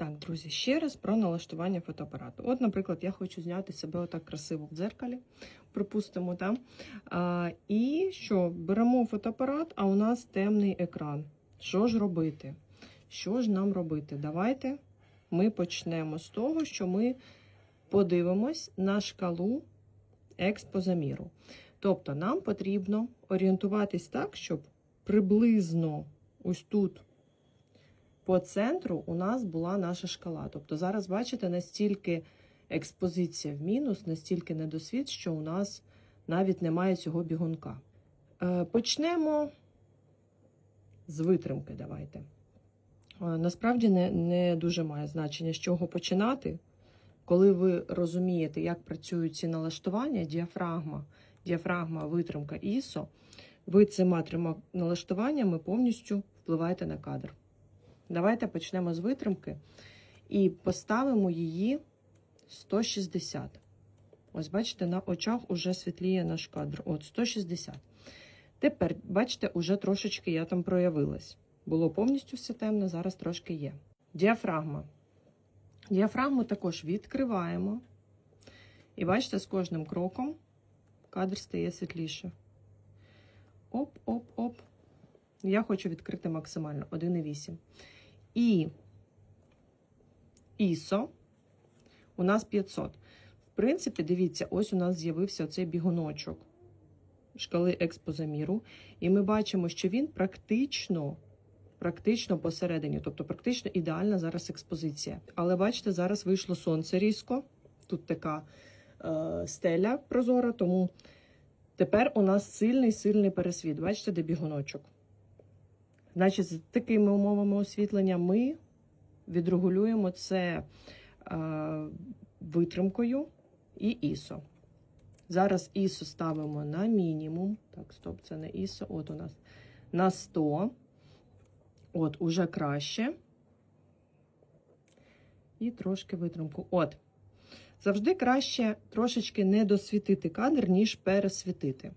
Так, друзі, ще раз про налаштування фотоапарату. От, наприклад, я хочу зняти себе отак красиво в дзеркалі, припустимо, так? А, і що, беремо фотоапарат, а у нас темний екран. Що ж робити? Що ж нам робити? Давайте ми почнемо з того, що ми подивимось на шкалу експозаміру. Тобто нам потрібно орієнтуватись так, щоб приблизно ось тут по центру у нас була наша шкала. Тобто зараз, бачите, настільки експозиція в мінус, настільки недосвід, що у нас навіть немає цього бігунка. Е, Почнемо з витримки. Давайте. Е, Насправді не, не дуже має значення, з чого починати. Коли ви розумієте, як працюють ці налаштування, діафрагма, діафрагма, витримка ISO, ви цими трьома налаштуваннями повністю впливаєте на кадр. Давайте почнемо з витримки і поставимо її 160. Ось, бачите, на очах уже світліє наш кадр. От 160. Тепер, бачите, уже трошечки я там проявилась. Було повністю все темно, зараз трошки є. Діафрагма. Діафрагму також відкриваємо. І бачите, з кожним кроком кадр стає світліше. Оп-оп-оп. Я хочу відкрити максимально 1,8. І ISO у нас 500. В принципі, дивіться, ось у нас з'явився оцей бігуночок шкали експозаміру. І ми бачимо, що він практично, практично посередині, тобто практично ідеальна зараз експозиція. Але бачите, зараз вийшло сонце різко. Тут така е, стеля прозора, тому тепер у нас сильний сильний пересвіт. Бачите, де бігуночок? Значить, з такими умовами освітлення ми відрегулюємо це е, витримкою і ISO. Зараз ISO ставимо на мінімум. Так, стоп, це не ISO. От у нас на 100. От, уже краще. І трошки витримку. От. Завжди краще трошечки не досвітити кадр, ніж пересвітити.